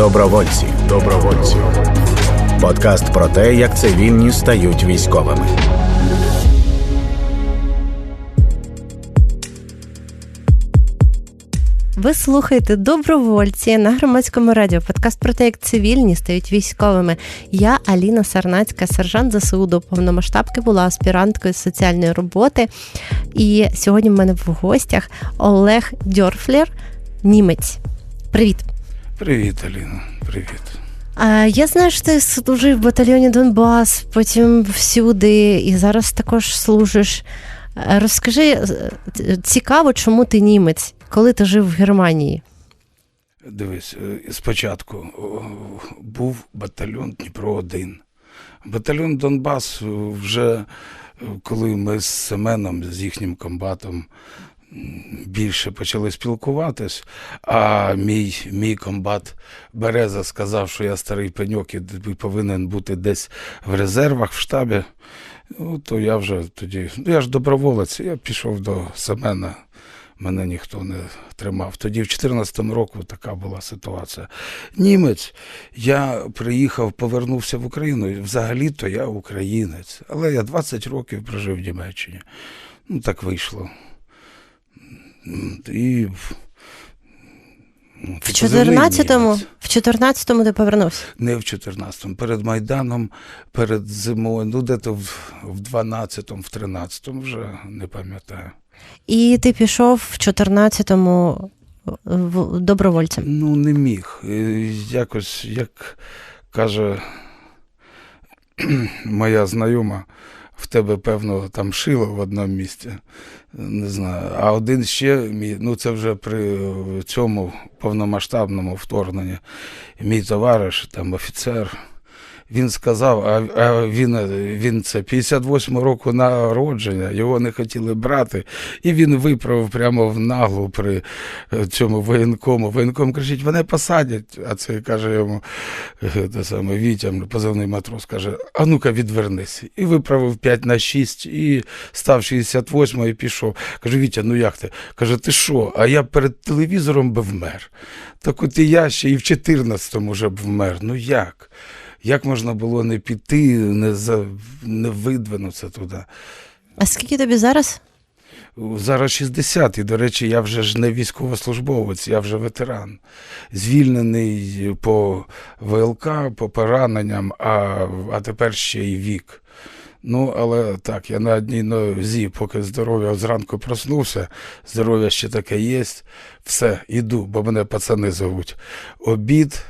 Добровольці. Добровольці. Подкаст про те, як цивільні стають військовими. Ви слухаєте добровольці на громадському радіо. Подкаст про те, як цивільні стають військовими. Я Аліна Сарнацька, сержант ЗСУ до повномасштабки, була аспіранткою соціальної роботи. І сьогодні в мене в гостях Олег Дьорфлер, німець. Привіт. Привіт, Аліна. Привіт. А, Я знаю, що ти служив в батальйоні Донбас, потім всюди, і зараз також служиш. Е, Розкажи е, цікаво, чому ти німець, коли ти жив в Германії? Дивись, е, спочатку був батальйон Дніпро 1 Батальйон Донбас вже коли ми з Семеном, з їхнім комбатом більше почали спілкуватись, а мій, мій комбат Береза сказав, що я старий пеньок і повинен бути десь в резервах, в штабі. Ну, то я вже тоді, ну я ж доброволець, я пішов до Семена. Мене ніхто не тримав. Тоді, в 2014 року, така була ситуація. Німець, я приїхав, повернувся в Україну. Взагалі-то я українець. Але я 20 років прожив в Німеччині. Ну, так вийшло. Ну, В це позивний 14-му? В 14-му ти повернувся. Не в 14-му, перед Майданом, перед зимою, ну де-то в, в 12-му, в 13-му вже не пам'ятаю. І ти пішов в 14-му добровольцем. Ну, не міг. Е, Якось, як каже моя знайома, в тебе, певно, там шило в одному місці. Не знаю. А один ще мій, ну це вже при е, цьому повномасштабному вторгненні. Мій товариш, там офіцер. Він сказав, а, а він, він це 58 року народження, його не хотіли брати, і він виправив прямо в наглу при е, цьому воєнкому. Воєнком кричить, мене посадять. А це каже йому е, те саме Вітя, позивний матрос, каже: а ну-ка відвернись. І виправив 5 на 6 і став 68 і пішов. Каже, Вітя, ну як ти? Каже, ти що? А я перед телевізором би вмер. Так от і я ще і в 14-му вже б вмер. Ну як? Як можна було не піти, не, за, не видвинутися туди? А скільки тобі зараз? Зараз 60, і, до речі, я вже ж не військовослужбовець, я вже ветеран. Звільнений по ВЛК, по пораненням, а, а тепер ще й вік. Ну, але так, я на одній нозі, поки здоров'я зранку проснувся, здоров'я ще таке є. Все, іду, бо мене пацани зовуть. Обід.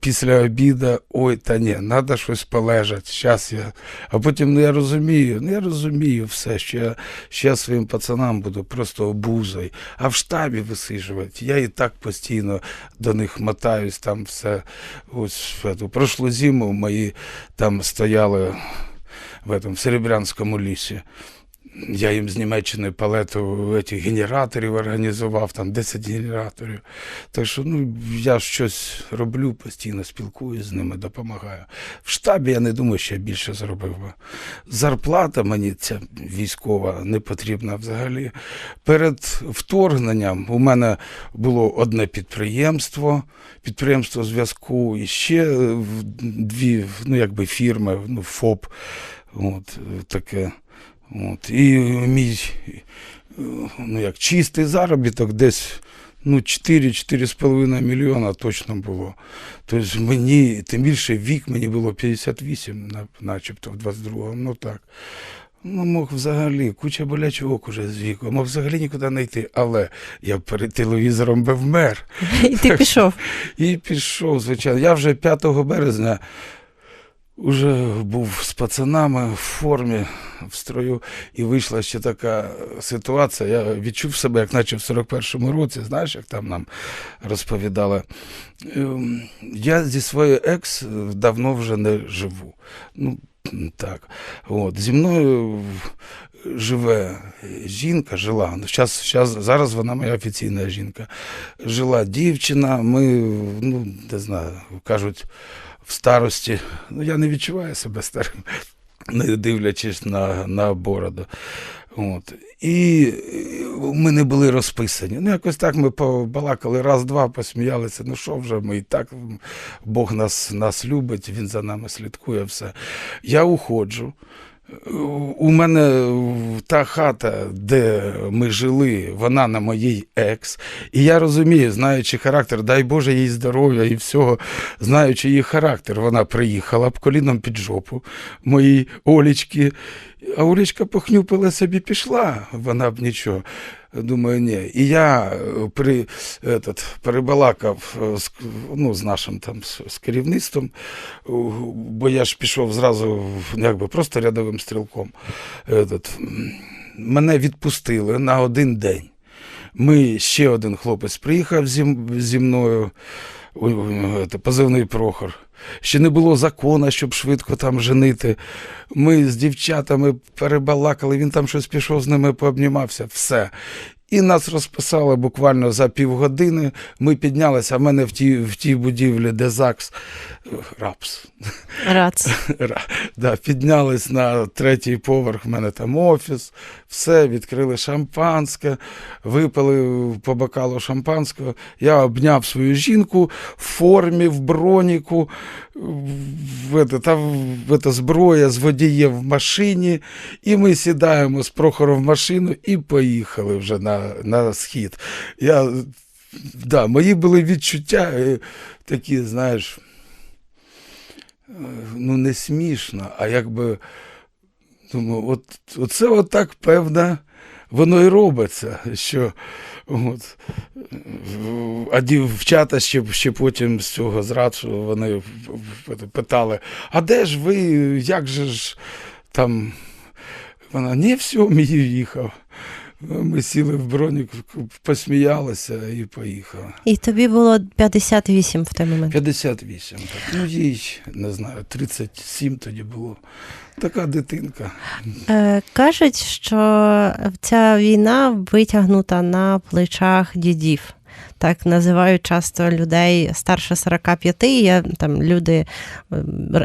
Після обіда, ой, та ні, треба щось полежати. Щас я. А потім, ну я розумію, ну я розумію все, що я ще своїм пацанам буду просто обузою. А в штабі висижувати. Я і так постійно до них мотаюсь, там все. Ось прошлу зиму мої там стояли в, этом, в Серебрянському лісі. Я їм з Німеччини палету этих генераторів організував, там 10 генераторів. Так що ну, я щось роблю, постійно спілкуюся з ними, допомагаю. В штабі я не думаю, що я більше зробив би. Зарплата мені ця військова не потрібна взагалі. Перед вторгненням у мене було одне підприємство, підприємство зв'язку і ще е, дві ну, якби фірми, ну, ФОП. От, таке. От. І мій ну, як, чистий заробіток десь ну, 4-4,5 мільйона точно було. Тобто мені, тим більше вік мені було 58, начебто в 22-му, ну так. Ну, мог взагалі, куча болячок уже з віку, мог взагалі нікуди не йти. Але я перед телевізором би вмер. І ти пішов. І пішов, звичайно. Я вже 5 березня вже був з пацанами в формі, в строю, і вийшла ще така ситуація. Я відчув себе, як наче в 41-му році, знаєш, як там нам розповідали. Ем, Я зі своєю екс давно вже не живу. Ну, так. От. Зі мною живе жінка, жила. Ну, щас, щас, зараз вона моя офіційна жінка. Жила дівчина, ми, ну, не знаю, кажуть, в старості. Ну, я не відчуваю себе старим, не дивлячись на, на бороду. От. І ми не були розписані. Ну, якось так ми побалакали раз-два, посміялися. Ну що вже, ми і так, Бог нас, нас любить, Він за нами слідкує, все. Я уходжу. У мене та хата, де ми жили, вона на моїй екс. І я розумію, знаючи характер, дай Боже їй здоров'я і всього, знаючи її характер, вона приїхала б коліном під жопу моїй Олічки. А Олічка похнюпила собі, пішла, вона б нічого. Думаю, ні. І я е, при, этот, перебалакав з, ну, з нашим там з, керівництвом, бо я ж пішов зразу якби, просто рядовим стрілком. Этот, мене відпустили на один день. Ми ще один хлопець приїхав зі, зі мною, позивний Прохор. Ще не було закона, щоб швидко там женити. Ми з дівчатами перебалакали, він там щось пішов з ними, пообнімався, все. І нас розписали буквально за півгодини. Ми піднялися, а в мене в тій, в тій будівлі, де ЗАГС, РАПС, Рац. Ра- Да, піднялись на третій поверх, в мене там офіс, все, відкрили шампанське, випили по бокалу шампанського. Я обняв свою жінку в формі, в броніку, в, там, в, зброя з водієм в машині, і ми сідаємо з Прохором в машину і поїхали вже на, на схід. Я, да, мої були відчуття е, такі, знаєш ну не смішно, а якби думаю, от, оце отак певно, воно і робиться, що от, а дівчата ще, ще потім з цього зраду вони в- в- питали, а де ж ви, як же ж там. Вона не все, мій їхав. Ми сіли в бронік, посміялися і поїхали. І тобі було 58 в той момент. 58. Так. Ну, їй, не знаю, 37 тоді було. Така дитинка. Е, кажуть, що ця війна витягнута на плечах дідів. Так називають часто людей старше 45, є там люди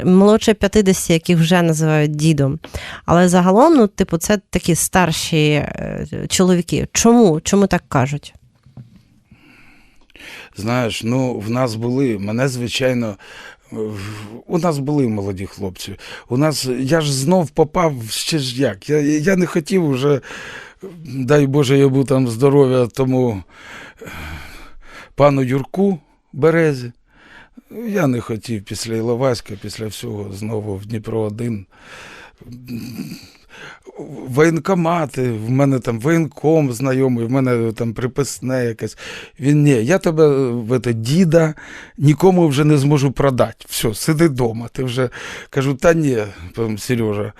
молодше 50, яких вже називають дідом. Але загалом, ну, типу, це такі старші е, чоловіки. Чому? Чому так кажуть? Знаєш, ну в нас були, мене звичайно. У нас були молоді хлопці. У нас я ж знов попав ще ж як. Я, я не хотів вже, дай Боже, йому там здоров'я тому е, пану Юрку Березі. Я не хотів після Іловайська, після всього знову в Дніпро 1 Воєнкомати, в мене там воєнком знайомий, в мене там приписне якесь. Він ні, я тебе в це, діда нікому вже не зможу продати. Все, сиди вдома. Ти вже кажу, та ні, Сережа.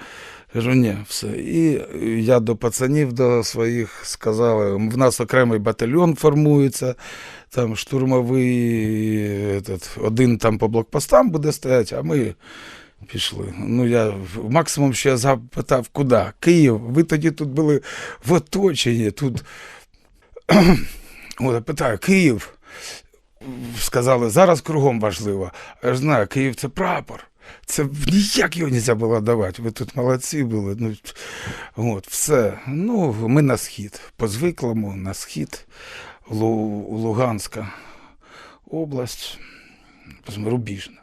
Кажу, ні, все. І я до пацанів до своїх сказали, в нас окремий батальйон формується, там штурмовий, этот, один там по блокпостам буде стояти, а ми пішли. Ну, я максимум ще запитав, куди? Київ. Ви тоді тут були в оточенні. Тут От, питаю, Київ. Сказали, зараз кругом важливо. Я ж знаю, Київ це прапор. Це ніяк його не можна було давати. Ви тут молодці були. Ну, от, все. Ну, ми на схід. По звиклому на схід Лу, Луганська область, Рубіжна.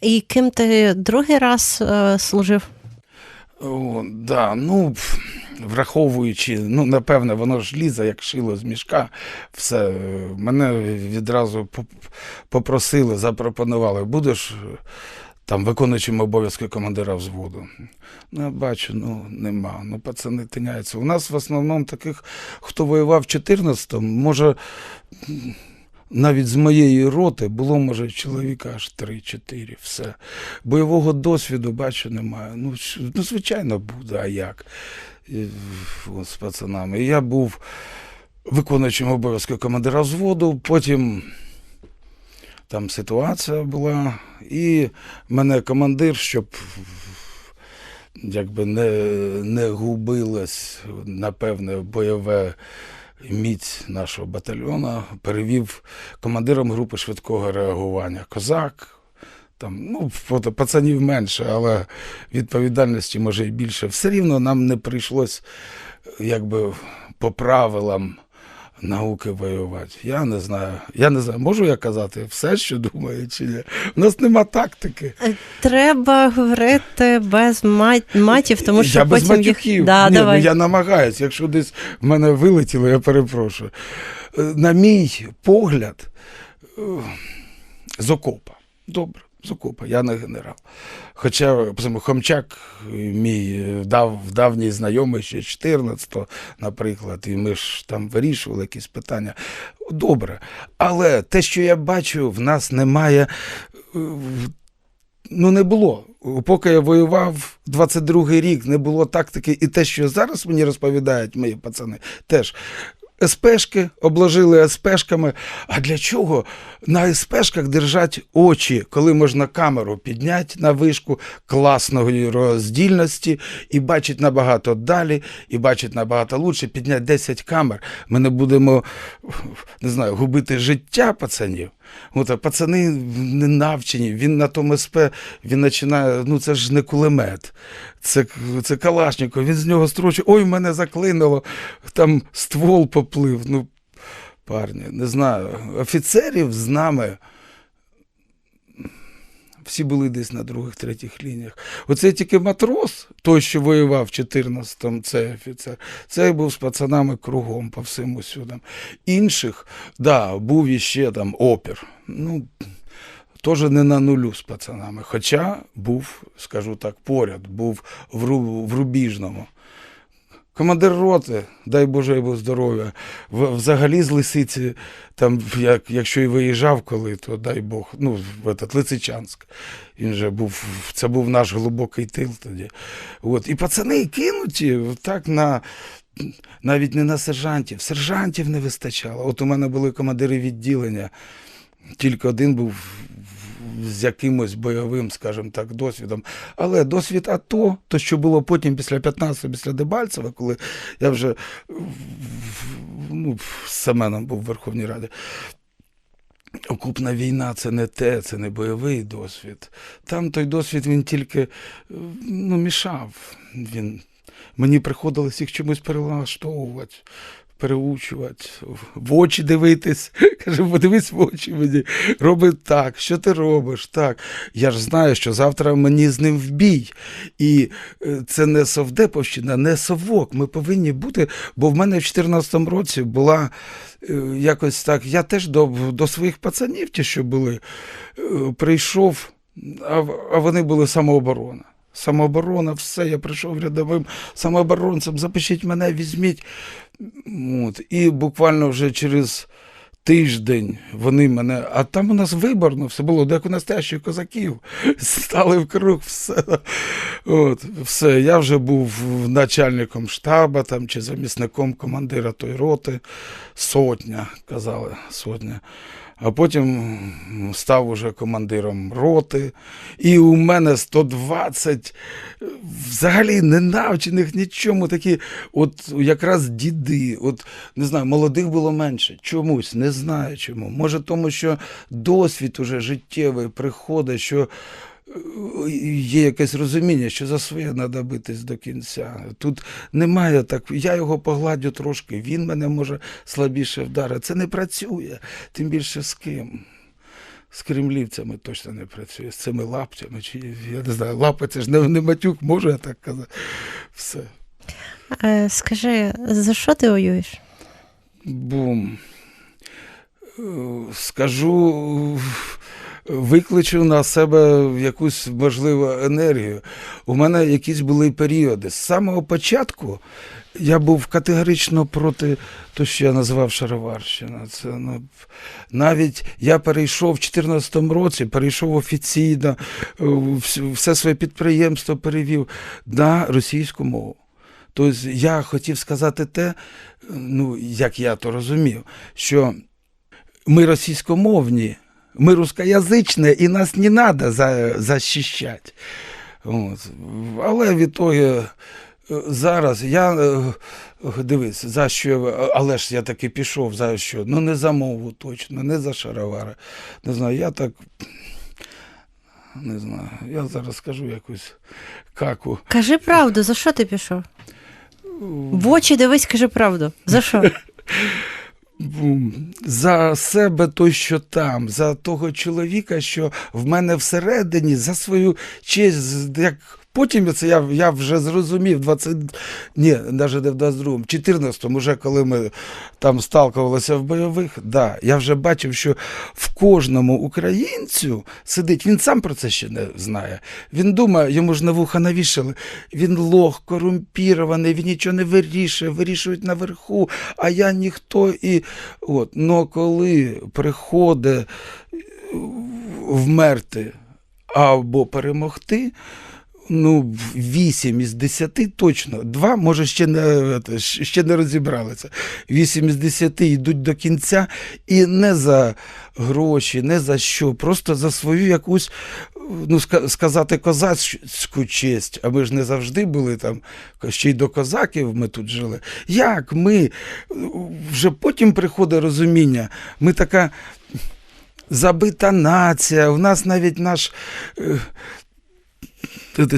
І ким ти другий раз е, служив? О, да, ну, враховуючи, ну, напевне, воно ж лізе, як шило з мішка. Все, е, мене відразу попросили, запропонували, будеш там виконуючим обов'язки командира взводу. Ну, я бачу, ну, нема. Ну, пацани тиняються. У нас в основному таких, хто воював в 14-му, може, навіть з моєї роти було, може, чоловіка аж 3-4, все. Бойового досвіду, бачу, немає. Ну, ну звичайно, буде, а як? І, от, з пацанами. Я був виконуючим обов'язки командира взводу, потім там ситуація була, і мене командир, щоб якби не, не губилось, напевне, бойове міць нашого батальйону, перевів командиром групи швидкого реагування. Козак. Там, ну, пацанів менше, але відповідальності може і більше. Все рівно нам не прийшлось якби по правилам науки воювати. Я не знаю. Я не знаю, можу я казати все, що думаю, чи ні. У нас нема тактики. Е, Треба говорити без мат- матів, тому що я без потім їх... Да, Ні, давай. ну я намагаюсь. Якщо десь в мене вилетіло, я перепрошую. Е, На мій погляд, е, з окопа. Добре, з я не генерал. Хоча Хомчак, мій е, дав, давній знайомий ще 14-го, наприклад, і ми ж там вирішували якісь питання. Добре. Але те, що я бачу, в нас немає. е, Ну, не було. Поки я воював 22-й рік, не було тактики. І те, що зараз мені розповідають мої пацани, теж. СПшки обложили СПшками. А для чого на СПшках держать очі, коли можна камеру підняти на вишку класної роздільності і бачить набагато далі, і бачить набагато лучше, підняти 10 камер. Ми не будемо не знаю, губити життя пацанів. От, а пацани не навчені, він на тому СП, він починає, ну це ж не кулемет, це, це Калашников, він з нього строчить, ой, мене заклинуло, там ствол поплив. Ну, парні, не знаю. Офіцерів з нами всі були десь на других, третіх лініях. Оце тільки матрос, той, що воював в 14-му, цей офіцер, цей був з пацанами кругом по всім усюдам. Інших, да, був іще там опір. Ну, теж не на нулю з пацанами. Хоча був, скажу так, поряд, був в Рубіжному. Командир роти, дай Боже йому здоров'я. Взагалі з лисиці, там, як, якщо і виїжджав коли, то дай Бог, ну, в этот, Лисичанськ. Він же був, це був наш глибокий тил тоді. От. І пацани кинуті так на. Навіть не на сержантів, сержантів не вистачало. От у мене були командири відділення, тільки один був з якимось бойовим, скажімо так, досвідом. Але досвід АТО, то, що було потім після 15-го, після Дебальцева, коли я вже ну, з Семеном був в Верховній Раді. Окупна війна це не те, це не бойовий досвід. Там той досвід він тільки ну, мішав. Він, мені приходилось їх чомусь перелаштовувати, переучувати, в очі дивитись. Каже, подивись в очі мені. Роби так, що ти робиш? Так. Я ж знаю, що завтра мені з ним в бій. І е, це не совдеповщина, не совок. Ми повинні бути, бо в мене в 2014 році була е, якось так. Я теж до, до своїх пацанів, ті, що були, е, прийшов, а, а вони були самооборона. Самооборона, все, я прийшов рядовим самооборонцем, запишіть мене, візьміть. От. І буквально вже через тиждень вони мене. А там у нас виборно все було, як у настоящих козаків. Стали в круг, все. От, все. Я вже був начальником штабу там, чи замісником командира той роти. Сотня, казали, сотня. А потім став уже командиром роти. І у мене 120 взагалі не навчених нічому такі, от якраз діди. От не знаю, молодих було менше. Чомусь, не знаю чому. Може, тому що досвід уже життєвий приходить, що є якесь розуміння, що за своє треба битись до кінця. Тут немає так. Я його погладю трошки, він мене може слабіше вдарити. Це не працює, тим більше з ким. З кремлівцями точно не працює, з цими лаптями, чи я не знаю, лапи це ж не, не матюк, можу я так казати. Все. Е, Скажи, за що ти воюєш? Бум. Е, Скажу, викличу на себе якусь можливу енергію. У мене якісь були періоди. З самого початку я був категорично проти того, що я називав Шароварщина. Це, ну, навіть я перейшов в 2014 році, перейшов офіційно, е, все своє підприємство перевів на російську мову. Тобто я хотів сказати те, ну, як я то розумів, що ми російськомовні, ми рускоязичні, і нас не треба за, захищати. От. Але в ітогі е, зараз я е, дивись, за що, але ж я таки пішов, за що? Ну не за мову точно, не за шаровари. Не знаю, я так. Не знаю, я зараз скажу якусь каку. Кажи правду, за що ти пішов? В очі дивись, кажи правду. За що? За себе той, що там, за того чоловіка, що в мене всередині, за свою честь, як потім це я, я вже зрозумів, 20, ні, навіть не в 22-му, 14-му, вже коли ми там сталкувалися в бойових, да, я вже бачив, що в кожному українцю сидить, він сам про це ще не знає. Він думає, йому ж на вуха навішали, він лох, корумпірований, він нічого не вирішує, вирішують наверху, а я ніхто. І от, но коли приходить вмерти або перемогти. Ну, 8 із 10 точно. Два, може, ще не, ще не розібралися. 8 із 10 йдуть до кінця і не за гроші, не за що, просто за свою якусь, ну, сказати, козацьку честь. А ми ж не завжди були там, ще й до козаків ми тут жили. Як ми? Вже потім приходить розуміння. Ми така забита нація, у нас навіть наш.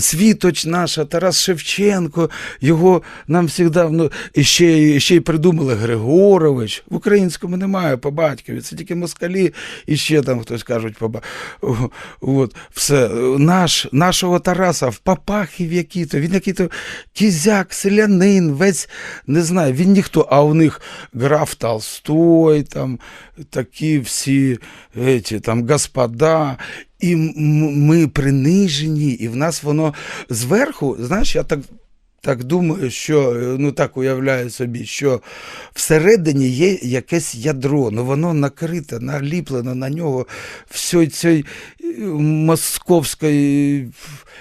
Світоч наша, Тарас Шевченко, його нам завжди, ну, ще, ще й придумали Григорович. В українському немає по батькові, це тільки москалі і ще там хтось кажуть по От, все. Наш, нашого Тараса в Папахів які-то, він який-то кізяк, селянин, весь, не знаю, він ніхто, а у них граф Толстой, там, такі всі еті, там, господа. І ми принижені, і в нас воно зверху, знаєш, я так. Так думаю, що е, ну так уявляю собі, що всередині є якесь ядро, ну воно накрите, наліплено на нього всьої цієї е, московської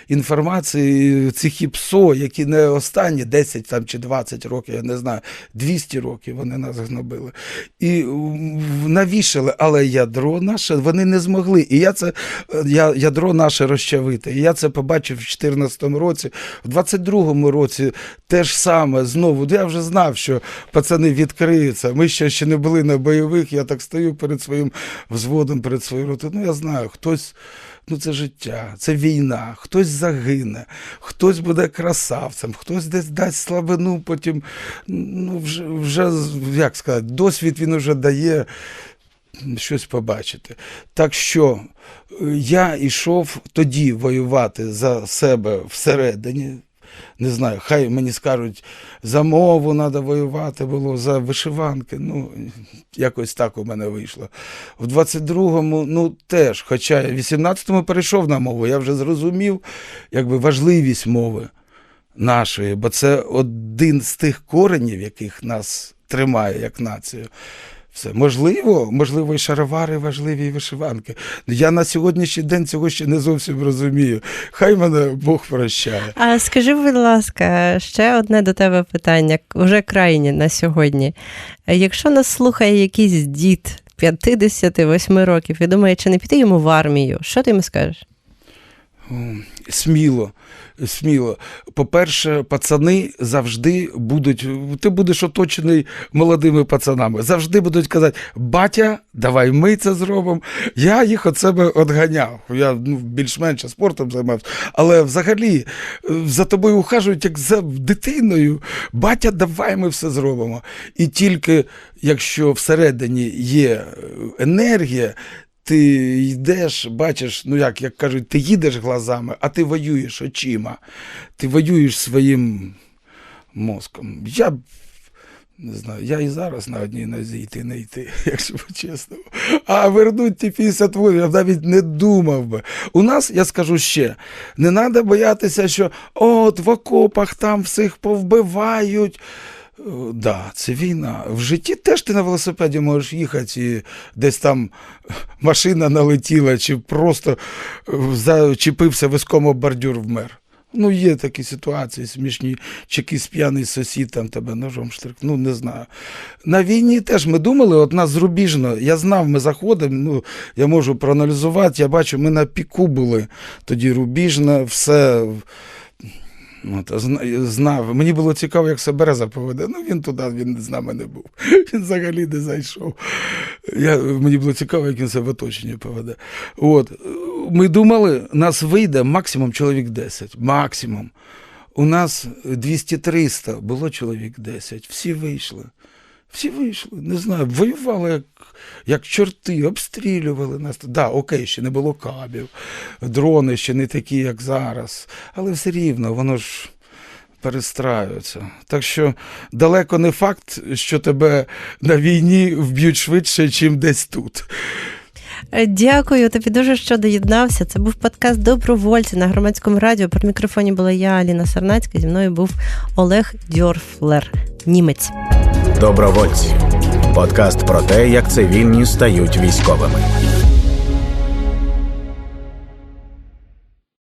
інформації, цих ІПСО, які не останні 10 там, чи 20 років, я не знаю, 200 років вони нас гнобили. І навішали, але ядро наше вони не змогли. І я це е, я, ядро наше розчавити. І я це побачив в 2014 році, в 22-му році теж саме знову. Я вже знав, що пацани відкриються. Ми ще, ще не були на бойових. Я так стою перед своїм взводом, перед своєю ротою. Ну, я знаю, хтось. Ну, це життя, це війна, хтось загине, хтось буде красавцем, хтось десь дасть слабину, потім ну, вже, вже як сказати, досвід він вже дає щось побачити. Так що е, я йшов тоді воювати за себе всередині. Не знаю, хай мені скажуть, за мову треба воювати було, за вишиванки. Ну, якось так у мене вийшло. В 22-му, ну теж, хоча в 18-му перейшов на мову, я вже зрозумів якби, важливість мови нашої, бо це один з тих коренів, яких нас тримає як націю. Все можливо, можливо, і шаровари важливі, і вишиванки. Я на сьогоднішній день цього ще не зовсім розумію. Хай мене Бог прощає. А скажи, будь ласка, ще одне до тебе питання, уже крайнє на сьогодні. Якщо нас слухає якийсь дід 58 років і думає, чи не піти йому в армію, що ти йому скажеш? Сміло, сміло. По-перше, пацани завжди будуть. Ти будеш оточений молодими пацанами. Завжди будуть казати: батя, давай ми це зробимо. Я їх від себе одганяв. Я ну, більш-менш спортом займався. Але взагалі е, за тобою ухажують як за дитиною. Батя, давай ми все зробимо. І тільки якщо всередині є е, енергія, ти йдеш, бачиш, ну як, як кажуть, ти їдеш глазами, а ти воюєш очима. Ти воюєш своїм мозком. Я не знаю, я і зараз на одній нозі йти не йти, якщо по-чесному. А вернуть ті 50 волів, я навіть не думав би. У нас, я скажу ще, не треба боятися, що от в окопах там всіх повбивають. Е, Да, це війна. В житті теж ти на велосипеді можеш їхати, і десь там машина налетіла, чи просто е, зачепився виском об бордюр вмер. Ну, є такі ситуації смішні, чи якийсь п'яний сусід там тебе ножом штрик, ну не знаю. На війні теж ми думали, от нас зрубіжно, я знав, ми заходимо, ну, я можу проаналізувати, я бачу, ми на піку були, тоді рубіжно, все. От, знав. Мені було цікаво, як себе Береза поведе. Ну він туди, він з нами не був. Він взагалі не зайшов. Я, мені було цікаво, як він себе в оточенні поведе. От. Ми думали, нас вийде максимум чоловік 10. Максимум. У нас 200-300, було чоловік 10, всі вийшли. Всі вийшли, не знаю, воювали як, як чорти, обстрілювали нас. Да, окей, ще не було кабів, дрони ще не такі, як зараз, але все рівно, воно ж перестраюється. Так що далеко не факт, що тебе на війні вб'ють швидше, ніж десь тут. Е, Дякую тобі дуже, що доєднався. Це був подкаст Добровольці на громадському радіо. При мікрофоні була я, Аліна Сарнацька. Зі мною був Олег Дьорфлер, німець. Добровольці. Подкаст про те, як цивільні стають військовими.